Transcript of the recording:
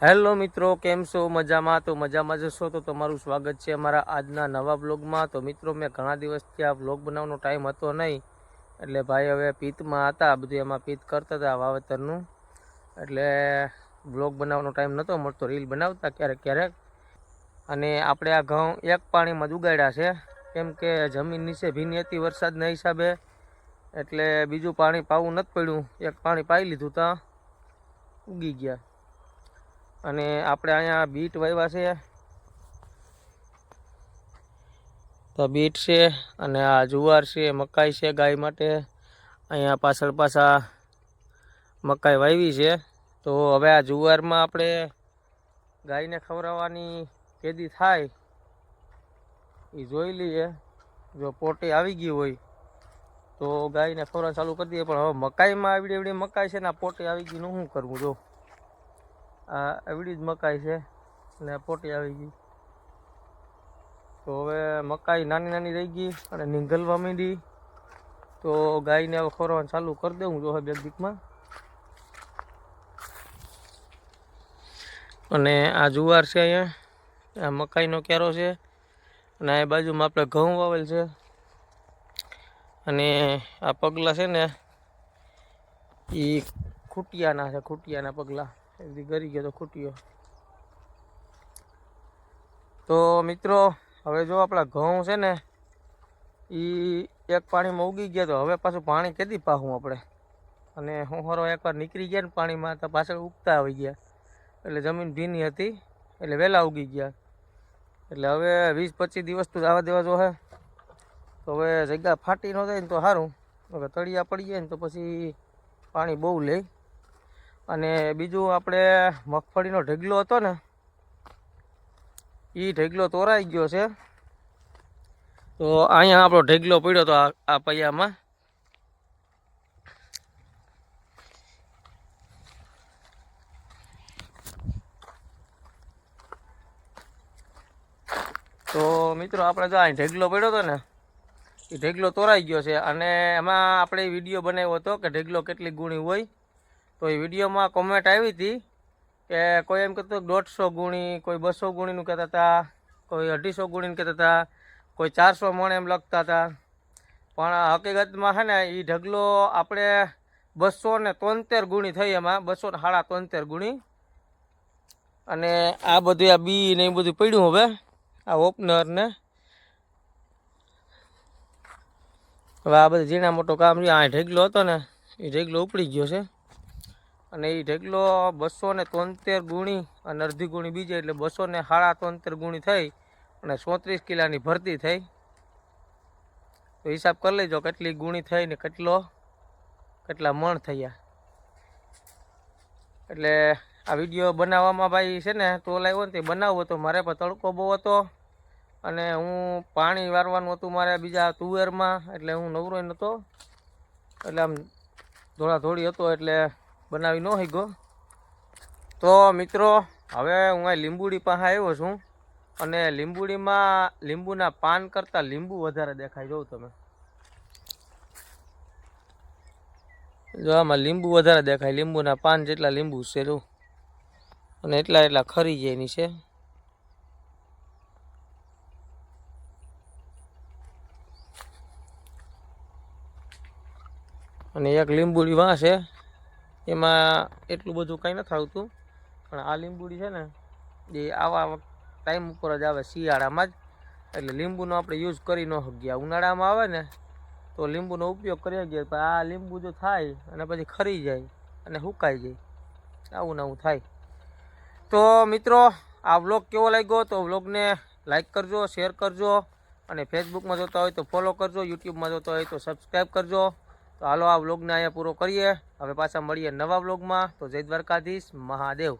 Hello મિત્રો, કેમ છો? મજામાં? તો મજામાં જશો તો તમારું સ્વાગત છે અમારા આજના નવા બ્લોગમાં તો મિત્રો, મેં ઘણા દિવસથી આ બ્લોગ બનાવવાનો ટાઈમ હતો નહીં. એટલે ભાઈ હવે પિત્તમાં હતા, બધું એમાં પિત્ત કરતા હતા વાવેતરનું. એટલે બ્લોગ બનાવવાનો ટાઈમ નહોતો મળતો, રીલ બનાવતા ક્યારેક ક્યારેક. અને આપણે આ ઘઉં એક પાણીમાં ઉગાડ્યા છે. કેમ કે જમીન નીચે ભીની હતી, વરસાદના હિસાબે. એટલે બીજું પાણી પાવું નથી પડ્યું. એક પાણી પાઈ લીધું ત્યાં ઉગી ગયા. અને આપણે અહીંયા બીટ વાવ્યા છે. તો બીટ છે અને આ જુવાર છે, મકાઈ છે ગાય માટે. અહીંયા પાછળ પાછા મકાઈ વાવી છે. તો હવે આ જુવારમાં આપણે ગાયને ખવડાવવાની કેદી થાય એ જોઈ લઈએ. જો પોટી આવી ગઈ હોય તો ગાયને ખવડાવવાનું ચાલુ કરી દઈએ. પણ હવે મકાઈમાં આવડી એવડી મકાઈ છે ને આ પોટી આવી ગઈ નું શું કરવું જો? આ એવડી જ મકાઈ છે ને પોટી આવી ગઈ. તો હવે મકાઈ નાની નાની રહી ગઈ અને નીંગલવા માંડી. તો ગાયને હવે ખોરવાનું ચાલુ કરી દઉં જો બે દીકમાં અને આ જુવાર છે અહીંયા. આ મકાઈનો ક્યારો છે. અને આ બાજુમાં આપણે ઘઉં વાવેલ છે. અને આ પગલાં છે ને એ ખૂટિયાના છે, ખૂટિયાના પગલાં. એથી ગરી ગયો તો ખૂટ્યો તો મિત્રો, હવે જો આપણા ઘઉં છે ને એ એક પાણીમાં ઉગી ગયા તો હવે પાછું પાણી કેદી પાહું આપણે? અને હું હરો એકવાર નીકળી ગયા ને પાણીમાં તો પાછળ ઉગતા આવી ગયા. એટલે જમીન ભીની હતી, એટલે વહેલા ઉગી ગયા. એટલે હવે વીસ પચીસ દિવસ તો આવા દેવા જો હે. તો હવે જગ્યા ફાટી ન જાય ને તો સારું હવે તળિયા પડી જાય ને તો પછી પાણી બહુ લે. અને બીજું આપણે મગફળીનો ઢગલો હતો ને એ ઢગલો તોરાઈ ગયો છે. તો અહીંયા આપણો ઢગલો પડ્યો હતો આ પૈયામાં. તો મિત્રો આપણે જો અહીં ઢગલો પડ્યો હતો ને એ ઢગલો તોરાઈ ગયો છે. અને એમાં આપણે વીડિયો બનાવ્યો હતો કે ઢગલો કેટલી ગુણી હોય તો એ વિડીયોમાં કોમેન્ટ આવી હતી કે કોઈ એમ કહેતું દોઢસો ગુણી, કોઈ બસો ગુણીનું કહેતા હતા, કોઈ અઢીસો ગુણીનું કહેતા હતા, કોઈ ચારસો મણ એમ લખતા હતા. પણ હકીકતમાં છે ને એ ઢગલો આપણે બસો ને તોતેર ગુણી થઈ એમાં, બસો ને સાડા તોતેર ગુણી. અને આ બધું આ બી ને એ બધું પડ્યું હવે, આ ઓપનર ને. હવે આ બધું ઝીણા મોટો કામ છે, આ ઢગલો હતો ને એ ઢગલો ઉપડી ગયો છે. અને એ ઢેકલો બસો ને તોતેર ગુણી અને અડધી ગુણી બીજે, એટલે બસો ને સાડા તોતેર ગુણી થઈ અને સોત્રીસ કિલાની ભરતી થઈ. તો હિસાબ કરી લેજો કેટલી ગુણી થઈ ને કેટલો, કેટલા મણ થયા. એટલે આ વીડિયો બનાવવામાં ભાઈ છે ને તો લાવ્યો ને તે બનાવવો હતો. મારે પણ તડકો બહુ હતો અને હું પાણી વારવાનું હતું મારે બીજા તુવેરમાં, એટલે હું નવરો નહોતો. એટલે આમ ધોળા ધોળી હતો, એટલે બનાવી ન ગયો તો મિત્રો, હવે હું અહીં લીંબુડી પાસે આવ્યો છું અને લીંબુડીમાં, લીંબુના પાન કરતાં લીંબુ વધારે દેખાય. જોઉં તમે. જો આમાં લીંબુ વધારે દેખાય. લીંબુના પાન જેટલા લીંબુ છે, જો. અને એટલા એટલા ખરી જાય છે. અને એક લીંબુડી વાં છે એમાં એટલું બધું કંઈ નથી આવતું. પણ આ લીંબુડી છે ને, એ આવા ટાઈમ ઉપર જ આવે શિયાળામાં જ. એટલે લીંબુનો આપણે યુઝ કરી ન શકીએ. ઉનાળામાં આવે ને, તો લીંબુનો ઉપયોગ કરી શકીએ. પણ આ લીંબુ જો થાય અને પછી ખરી જાય અને સુકાઈ જાય, આવું ને આવું થાય. તો મિત્રો, આ વ્લોગ કેવો લાગ્યો? તો વ્લોગને લાઈક કરજો, શેર કરજો અને ફેસબુકમાં જોતા હોય તો ફોલો કરજો યુટ્યુબમાં જોતા હોય તો સબસ્ક્રાઈબ કરજો. તો હાલો આ વ્લોગને અહીંયા પૂરો કરીએ. હવે પાછા મળીએ નવા વ્લોગમાં. તો જય દ્વારકાધીશ, મહાદેવ.